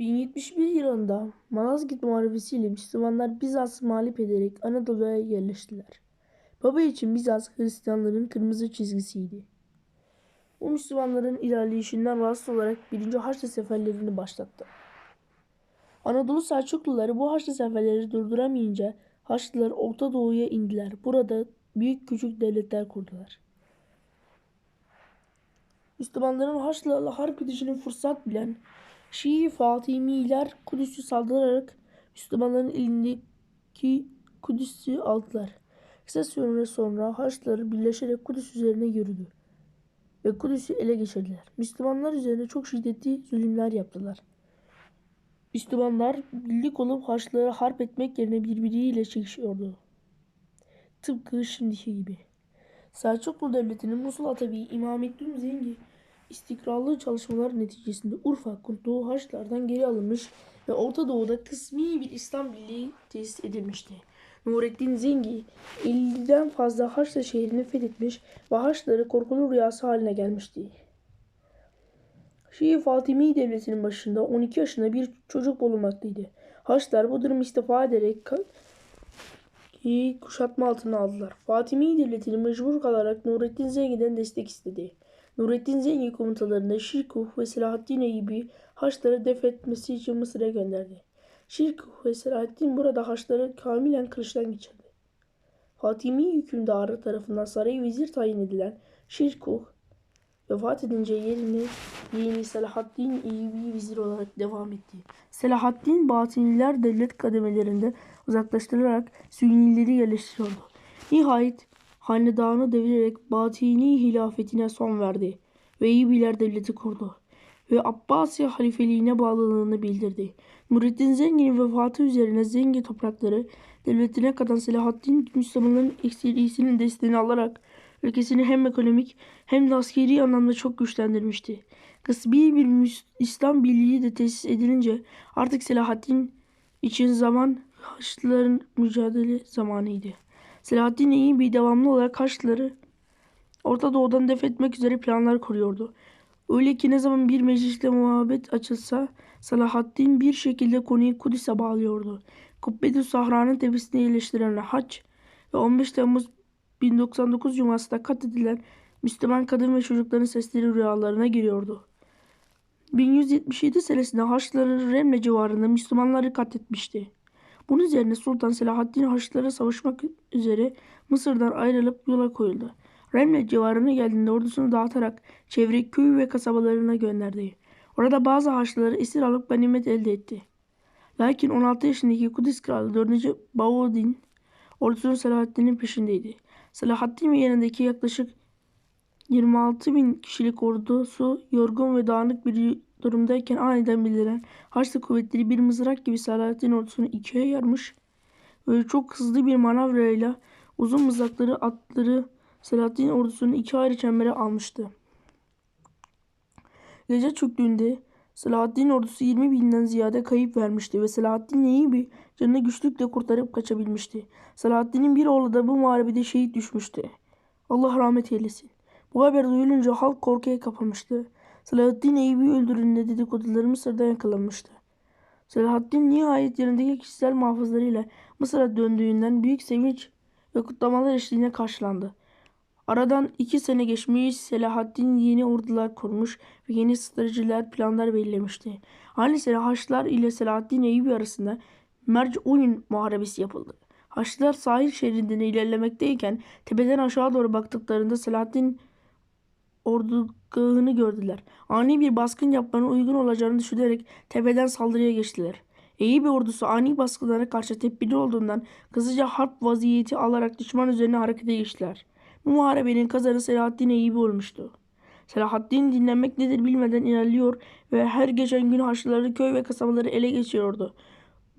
1071 yılında Malazgirt Muharebesi ile Müslümanlar Bizans'ı mağlup ederek Anadolu'ya yerleştiler. Baba için Bizans Hristiyanların kırmızı çizgisiydi. Bu Müslümanların ilerleyişinden rahatsız olarak 1. Haçlı seferlerini başlattı. Anadolu Selçukluları bu Haçlı seferleri durduramayınca Haçlılar Orta Doğu'ya indiler. Burada büyük küçük devletler kurdular. Müslümanların Haçlılarla harp edişini fırsat bilen Şii Fatimiler Kudüs'ü saldırarak Müslümanların elindeki Kudüs'ü aldılar. Kısa süre sonra Haçlılar birleşerek Kudüs üzerine yürüdü ve Kudüs'ü ele geçirdiler. Müslümanlar üzerine çok şiddetli zulümler yaptılar. Müslümanlar birlik olup Haçlılara harp etmek yerine birbiriyle çekişiyordu. Tıpkı şimdiki gibi. Selçuklu Devleti'nin Musul Atabeyi İmamettin Zengi istikrarlı çalışmalar neticesinde Urfa kurduğu Haçlılardan geri alınmış ve Orta Doğu'da kısmi bir İslam birliği tesis edilmişti. Nurettin Zengi 50'den fazla Haçlı şehrini fethetmiş ve Haçlıları korkulu rüyası haline gelmişti. Şii Fatimi Devleti'nin başında 12 yaşında bir çocuk bulunmaktaydı. Haçlılar bu durumu istifa ederek kuşatma altına aldılar. Fatimi Devleti'ni mecbur kalarak Nurettin Zengi'den destek istedi. Nurettin Zengi komutalarında Şirkuh ve Selahaddin Eyyubi Haçlıları def etmesi için Mısır'a gönderdi. Şirkuh ve Selahaddin burada Haçlıları kamilen kılıçtan geçirdi. Fatimi hükümdarı tarafından saraya vezir tayin edilen Şirkuh vefat edince yerine yeğeni Selahaddin Eyyubi vezir olarak devam etti. Selahaddin Batiniler devlet kademelerinde uzaklaştırılarak Sünnileri yerleştiriyordu. Nihayet hanedanı devirerek Batini hilafetine son verdi ve Eyyubiler devleti kurdu ve Abbasi halifeliğine bağlılığını bildirdi. Nurettin Zengin'in vefatı üzerine Zengin toprakları devletine katan Selahaddin Müslümanların ekserisinin desteğini alarak ülkesini hem ekonomik hem de askeri anlamda çok güçlendirmişti. Kısbi bir Müs- İslam birliği de tesis edilince artık Selahaddin için zaman Haçlıların mücadele zamanıydı. Selahaddin bir devamlı olarak Haçlıları Orta Doğu'dan def etmek üzere planlar kuruyordu. Öyle ki ne zaman bir meclisle muhabbet açılsa Selahaddin bir şekilde konuyu Kudüs'e bağlıyordu. Kubbetü Sahra'nın tepesine yerleştirilen Haç ve 15 Temmuz 1099 Cuması'da katledilen Müslüman kadın ve çocukların sesleri rüyalarına giriyordu. 1177 senesinde Haçlıların Remle civarında Müslümanları katletmişti. Bunun üzerine Sultan Selahaddin Haçlılara savaşmak üzere Mısır'dan ayrılıp yola koyuldu. Remle civarına geldiğinde ordusunu dağıtarak çevre köy ve kasabalarına gönderdi. Orada bazı Haçlıları esir alıp ganimet elde etti. Lakin 16 yaşındaki Kudüs Kralı 4. Baudin ordusunun Selahaddin'in peşindeydi. Selahaddin ve yanındaki yaklaşık 26 bin kişilik ordusu yorgun ve dağınık bir durumdayken aniden bildirilen Haçlı kuvvetleri bir mızrak gibi Selahaddin ordusunu ikiye yarmış ve çok hızlı bir manevrayla uzun mızrakları atları Selahaddin ordusunu iki ayrı çembere almıştı. Gece çöktüğünde Selahaddin ordusu 20 binden ziyade kayıp vermişti ve Selahaddin iyi bir canını güçlükle kurtarıp kaçabilmişti. Selahaddin'in bir oğlu da bu muharebede şehit düşmüştü. Allah rahmet eylesin. Bu haber duyulunca halk korkuya kapılmıştı. Selahaddin Eyyubi öldürüldüğünde dedikoduları Mısır'da yakalanmıştı. Selahaddin nihayet yanındaki kişisel muhafızlarıyla Mısır'a döndüğünden büyük sevinç ve kutlamalar eşliğinde karşılandı. Aradan iki sene geçmiş Selahaddin yeni ordular kurmuş ve yeni stratejiler planlar belirlemişti. Aynı sene Haçlılar ile Selahaddin Eyyubi arasında Merc-Uyun muharebesi yapıldı. Haçlılar sahil şeridinden ilerlemekteyken tepeden aşağı doğru baktıklarında Selahaddin ordugahını gördüler. Ani bir baskın yapmanın uygun olacağını düşünerek tepeden saldırıya geçtiler. Eyyubi ordusu ani baskılara karşı tepkili olduğundan hızlıca harp vaziyeti alarak düşman üzerine harekete geçtiler. Bu muharebenin kazanı Selahaddin Eyyubi olmuştu. Selahaddin dinlenmek nedir bilmeden ilerliyor ve her geçen gün Haçlıları köy ve kasabaları ele geçiriyordu.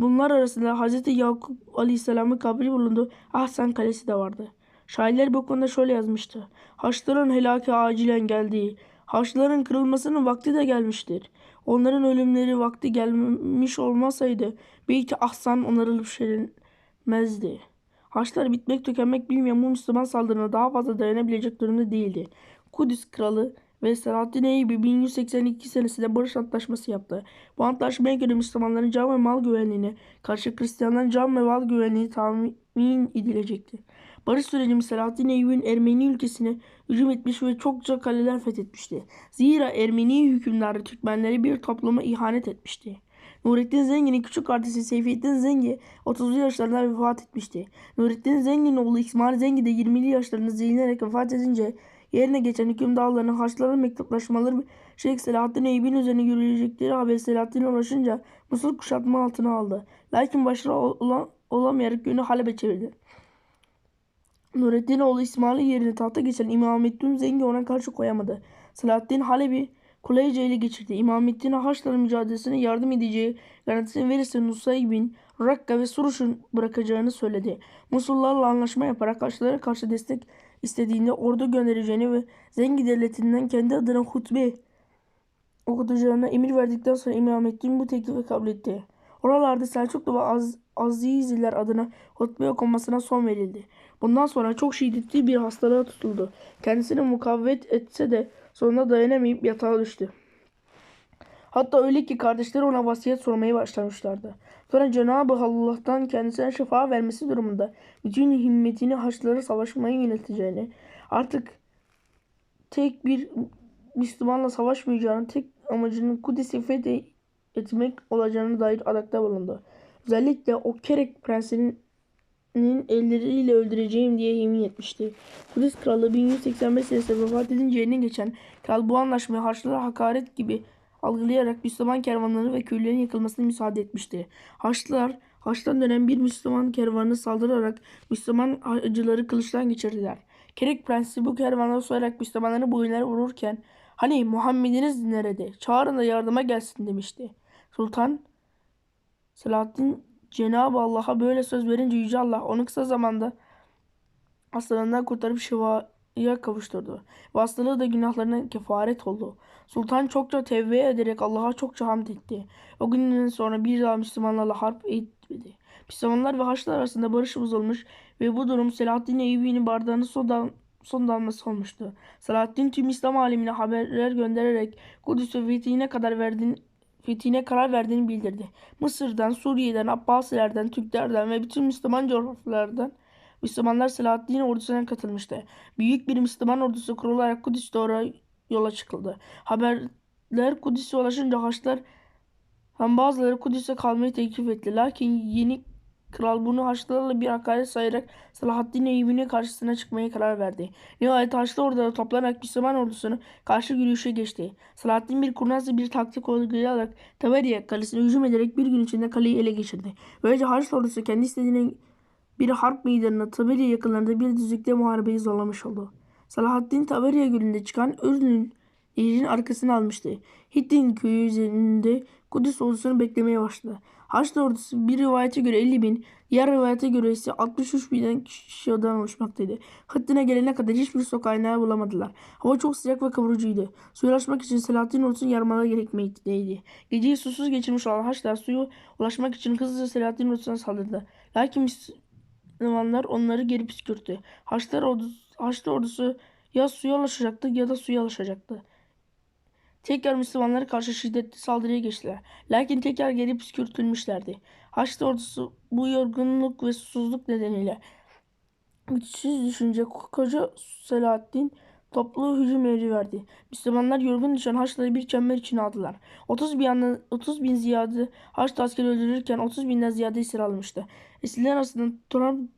Bunlar arasında Hz. Yakup Aleyhisselam'ın kabri bulunduğu Ahsan Kalesi de vardı. Şairler bu konuda şöyle yazmıştı. Haçlıların helaki acilen geldiği, Haçlıların kırılmasının vakti de gelmiştir. Onların ölümleri vakti gelmiş olmasaydı belki Ahsan onarılıp şerilmezdi. Haçlar bitmek tükenmek bilmeyen bu Müslüman saldırına daha fazla dayanabilecek durumda değildi. Kudüs kralı ve Selahaddin Eyyubi 1182 senesinde barış antlaşması yaptı. Bu antlaşmaya göre Müslümanların can ve mal güvenliğine karşı Hristiyanların can ve mal güvenliği tahmin edilecekti. Barış sürecinde Selahaddin Eyyubi'nin Ermeni ülkesine hücum etmiş ve çokça kaleler fethetmişti. Zira Ermeni hükümdarı Türkmenleri bir topluma ihanet etmişti. Nurettin Zengin'in küçük kardeşi Seyfettin Zengi 30'lu yaşlarında vefat etmişti. Nurettin Zengin'in oğlu İsmail Zengi de 20'li yaşlarında zehirlenerek vefat edince yerine geçen hükümdarların Haçlıların mektuplaşmaları Şeyh Selahaddin Eyyubi'nin üzerine yürüyecekleri haberi Selahaddin'e ulaşınca Musul kuşatma altına aldı. Lakin başarılı olan, olamayarak yönü Halep'e çevirdi. Nurettin oğlu İsmail'in yerine tahta geçen İmamettin Zengi ona karşı koyamadı. Selahaddin Halep'i kolayca ele geçirdi. İmamettin'e Haçlıların mücadelesine yardım edeceği garantisini verirse Nusay bin Rakka ve Suruş'un bırakacağını söyledi. Musullarla anlaşma yaparak Haçlılara karşı destek istediğinde ordu göndereceğini ve Zengi devletinden kendi adına hutbe okutacağına emir verdikten sonra İmamettin bu teklifi kabul etti. Oralarda Selçuklu ve Az Aziziler adına hutbe okunmasına son verildi. Bundan sonra çok şiddetli bir hastalığa tutuldu. Kendisini mukavvet etse de sonunda dayanamayıp yatağa düştü. Hatta öyle ki kardeşleri ona vasiyet sormaya başlamışlardı. Sonra Cenab-ı Allah'tan kendisine şifa vermesi durumunda bütün himmetini Haçlılara savaşmaya yöneteceğini, artık tek bir Müslümanla savaşmayacağını, tek amacının Kudüs'ü fethetmek olacağını dair adakta bulundu. Özellikle o Kerek prensinin elleriyle öldüreceğim diye yemin etmişti. Kudüs kralı 1185 senesinde vefat edince yerine geçen kral bu anlaşmayı Haçlılara hakaret gibi algılayarak Müslüman kervanları ve köylerin yıkılmasına müsaade etmişti. Haçlılar Haç'tan dönen bir Müslüman kervanına saldırarak Müslüman hacıları kılıçtan geçirdiler. Kerek prensi bu kervanları soyarak Müslümanları boyunlara vururken hani Muhammed'iniz nerede? Çağırın da yardıma gelsin demişti. Sultan Selahaddin Cenab-ı Allah'a böyle söz verince Yüce Allah onu kısa zamanda hastalığından kurtarıp şifaya kavuşturdu. Hastalığı da günahlarına kefaret oldu. Sultan çokça tevbe ederek Allah'a çokça hamd etti. O günden sonra bir daha Müslümanlarla harp etmedi. Müslümanlar ve Haçlılar arasında barış bozulmuş ve bu durum Selahaddin Eyyubi'nin bardağını son, dal son damlası olmuştu. Selahaddin tüm İslam alemine haberler göndererek Kudüs'ü fethine kadar verdiğini fethine karar verdiğini bildirdi. Mısır'dan, Suriye'den, Abbasilerden, Türklerden ve bütün Müslüman coğrafyalardan Müslümanlar Selahaddin ordusuna katılmıştı. Büyük bir Müslüman ordusu kurularak Kudüs doğru yola çıkıldı. Haberler Kudüs'e ulaşınca Haçlar hem bazıları Kudüs'e kalmayı teklif etti. Lakin yeni kral bunu Haçlılarla bir hakaret sayarak Selahaddin Eyyubi'nin karşısına çıkmaya karar verdi. Nihayet Haçlı orduları toplanarak Müslüman ordusunu karşı yürüyüşe geçti. Selahaddin bir kurnazca bir taktik uygulayarak Taberiye kalesine hücum ederek bir gün içinde kaleyi ele geçirdi. Böylece Haçlı ordusu kendi istediğine bir harp meydanına Taberiye yakınlarında bir düzlükte muharebeyi zorlamış oldu. Selahaddin Taberiye gölünde çıkan Ürdün nehrinin arkasını almıştı. Hittin köyü üzerinde Kudüs ordusunu beklemeye başladı. Haçlı ordusu bir rivayete göre 50 bin, diğer rivayete göre ise 63 bin kişiden oluşmaktaydı. Hıttin'e gelene kadar hiçbir su kaynağı bulamadılar. Hava çok sıcak ve kavurucuydu. Suya ulaşmak için Selahaddin ordusunun yarmaları gerekmekteydi. Geceyi susuz geçirmiş olan Haçlılar suyu ulaşmak için hızlıca Selahaddin ordusuna saldırdı. Lakin Müslümanlar onları geri püskürttü. Haçlılar ordusu, Haçlı ordusu ya suya ulaşacaktı ya da suya ulaşacaktı. Tekrar Müslümanlara karşı şiddetli saldırıya geçtiler. Lakin tekrar geri püskürtülmüşlerdi. Haçlı ordusu bu yorgunluk ve susuzluk nedeniyle güçsüz düşünce koca Selahaddin toplu hücum emri verdi. Müslümanlar yorgun düşen Haçlıları bir çember içine aldılar. 30 bin, yandan, 30 bin ziyade Haçlı askeri öldürülürken 30 binden ziyade esir alınmıştı. Esirler arasında Turan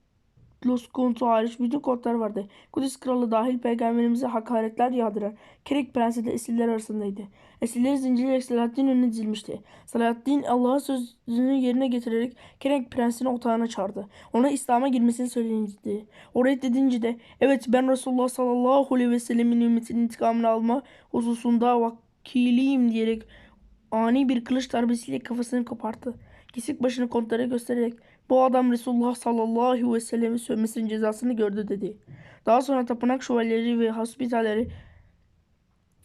Los kontu hariç bütün kodlar vardı. Kudüs kralı dahil peygamberimize hakaretler yağdıran Kerek prensi de esirler arasındaydı. Esirleri zincirleyerek Selahaddin önüne dizilmişti. Selahaddin Allah'a sözünü yerine getirerek Kerek prensini otağına çağırdı. Ona İslam'a girmesini söyledi. O reddedince de evet ben Resulullah sallallahu aleyhi ve sellemin ümmetinin intikamını alma hususunda vakiliyim diyerek ani bir kılıç darbesiyle kafasını koparttı. Kesik başını kontlara göstererek bu adam Resulullah sallallahu aleyhi ve sellem'in sövmesinin cezasını gördü dedi. Daha sonra tapınak şövalyeleri ve hospitaleri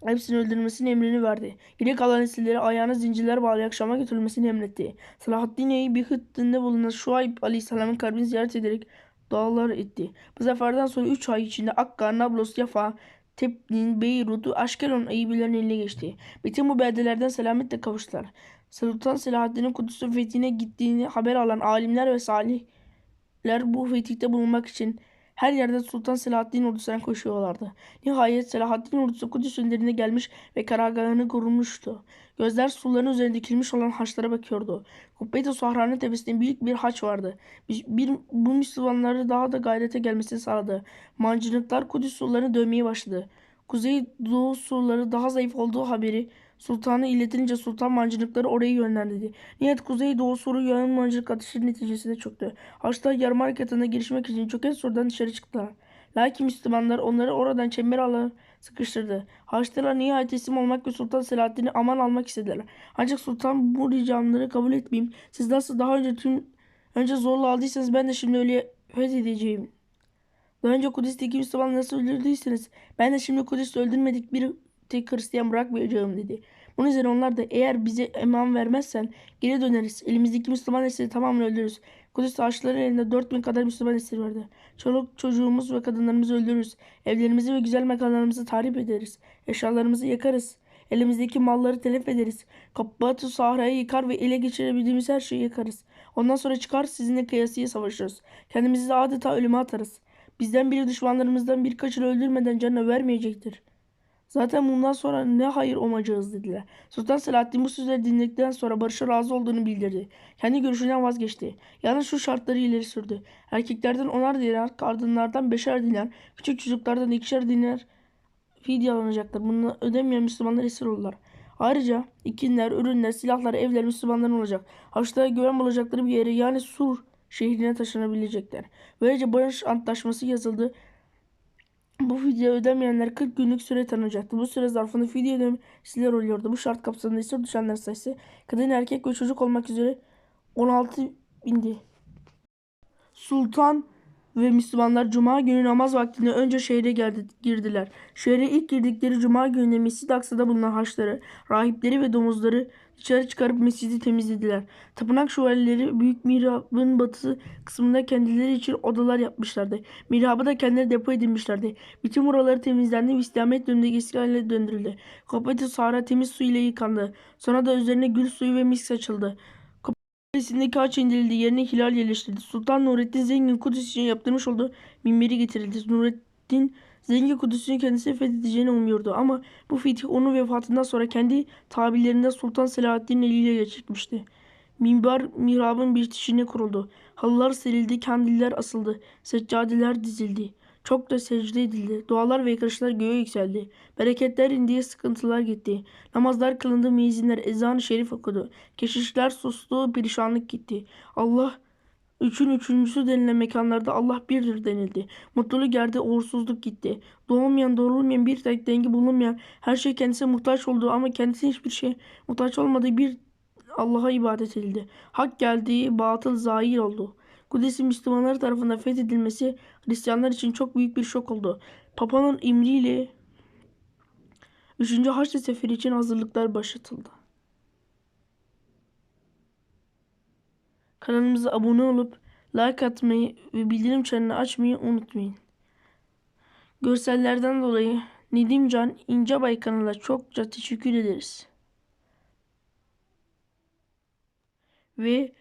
hepsini öldürmesinin emrini verdi. Geri kalan esirleri ayağına zincirler bağlayarak Şam'a götürülmesini emretti. Selahaddin Eyyubi Hıttın'da bulunan Şuayb aleyhisselamın kabrini ziyaret ederek dualar etti. Bu zaferden sonra 3 ay içinde Akka, Nablus, Yafa, Teplin, Beyrut Aşkelon Eyyubilerin eline geçti. Bütün bu beldelerden selametle kavuştular. Sultan Selahaddin'in Kudüs'ün fethine gittiğini haber alan alimler ve salihler bu fetihte bulunmak için her yerde Sultan Selahaddin ordusuna koşuyorlardı. Nihayet Selahaddin ordusu Kudüs önlerine gelmiş ve karargahını kurmuştu. Gözler suların üzerinde dikilmiş olan haçlara bakıyordu. Kubbet-i Sahra'nın tepesinde büyük bir haç vardı. Bir, bir- bu Müslümanları daha da gayrete gelmesini sağladı. Mancınıklar Kudüs surlarını dövmeye başladı. Kuzey Doğu surları daha zayıf olduğu haberi sultana iletilince sultan mancınıkları oraya yönlendirdi. Nihayet Kuzey Doğu suru yağın mancınık ateşi neticesinde çöktü. Haçlılar yarım harekatına girişmek için çöken surdan dışarı çıktılar. Lakin Müslümanlar onları oradan çember alanı sıkıştırdı. Haçlılar nihayet teslim olmak ve Sultan Selahaddin'i aman almak istediler. Ancak sultan bu ricamları kabul etmeyeyim. Siz nasıl daha önce tüm önce zorla aldıysanız ben de şimdi öyle fethedeceğim. Daha önce Kudüs'teki Müslümanları nasıl öldürdüyseniz ben de şimdi Kudüs'te öldürmedik bir tek Hristiyan bırakmayacağım dedi. Bunun üzerine onlar da eğer bize eman vermezsen geri döneriz. Elimizdeki Müslüman esiri tamamını öldürürüz. Kudüs Haçlıların elinde 4000 kadar Müslüman esir vardı. Çoluk çocuğumuz ve kadınlarımızı öldürürüz. Evlerimizi ve güzel mekanlarımızı tahrip ederiz. Eşyalarımızı yakarız. Elimizdeki malları telef ederiz. Kapatı Sahra'yı yıkar ve ele geçirebildiğimiz her şeyi yakarız. Ondan sonra çıkar sizinle kıyasıya savaşırız. Kendimizi de adeta ölüme atarız. Bizden biri düşmanlarımızdan birkaçını öldürmeden canına vermeyecektir. Zaten bundan sonra ne hayır umacağız dediler. Sultan Selahaddin bu sözleri dinledikten sonra barışa razı olduğunu bildirdi. Kendi görüşünden vazgeçti. Yalnız şu şartları ileri sürdü. Erkeklerden onar dinar, kadınlardan beşer dinar, küçük çocuklardan ikişer dinar fidye alınacaktır. Bunu ödemeyen Müslümanlar esir olurlar. Ayrıca ikinler, ürünler, silahlar, evler Müslümanların olacak. Haçlılara güven bulacakları bir yere yani Sur şehrine taşınabilecekler. Böylece barış antlaşması yazıldı. Bu fidye ödemeyenler 40 günlük süre tanınacaktı. Bu süre zarfında fidye ödemesiler oluyordu. Bu şart kapsamında esir düşenler sayısı kadın, erkek ve çocuk olmak üzere 16 bindi. Sultan ve Müslümanlar Cuma günü namaz vaktinde önce şehre geldi, girdiler. Şehre ilk girdikleri Cuma gününde Mescid-i Aksa'da bulunan haçları, rahipleri ve domuzları dışarı çıkarıp mescidi temizlediler. Tapınak şövalyeleri büyük mihrabın batı kısmında kendileri için odalar yapmışlardı. Mihrabı da kendileri depo edinmişlerdi. Bütün buraları temizlendi ve İslamiyet döneminde eski haline döndürüldü. Kopeti Sahra temiz su ile yıkandı. Sonra da üzerine gül suyu ve misk açıldı. Kalesindeki ağaç indirildi. Yerine hilal yerleştirildi. Sultan Nurettin Zengin Kudüs için yaptırmış olduğu minberi getirildi. Nurettin Zengin Kudüs'ün kendisi fethedeceğini umuyordu ama bu fetih onun vefatından sonra kendi tabirlerinde Sultan Selahaddin'in eliyle geçirmişti. Minber mihrabın bitişine kuruldu. Halılar serildi, kandiller asıldı, seccadeler dizildi. Çok da secde edildi. Dualar ve yakarışlar göğe yükseldi. Bereketler indi, sıkıntılar gitti. Namazlar kılındı, müezzinler ezan-ı şerif okudu. Keşişler sustu, perişanlık gitti. Allah üçün üçüncüsü denilen mekanlarda Allah birdir denildi. Mutluluk yerde uğursuzluk gitti. Doğulmayan, doğrulmayan bir tek dengi bulunmayan, her şey kendisine muhtaç olduğu ama kendisi hiçbir şey muhtaç olmadığı bir Allah'a ibadet edildi. Hak geldi, batıl zahir oldu. Kudüs'ün Müslümanlar tarafından fethedilmesi Hristiyanlar için çok büyük bir şok oldu. Papa'nın emriyle 3. Haçlı Seferi için hazırlıklar başlatıldı. Kanalımıza abone olup like atmayı ve bildirim çanını açmayı unutmayın. Görsellerden dolayı Nedimcan İncebay kanalına çokça teşekkür ederiz. Ve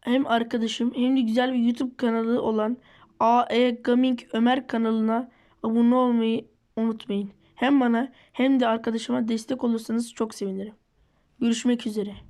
hem arkadaşım hem de güzel bir YouTube kanalı olan AE Gaming Ömer kanalına abone olmayı unutmayın. Hem bana hem de arkadaşıma destek olursanız çok sevinirim. Görüşmek üzere.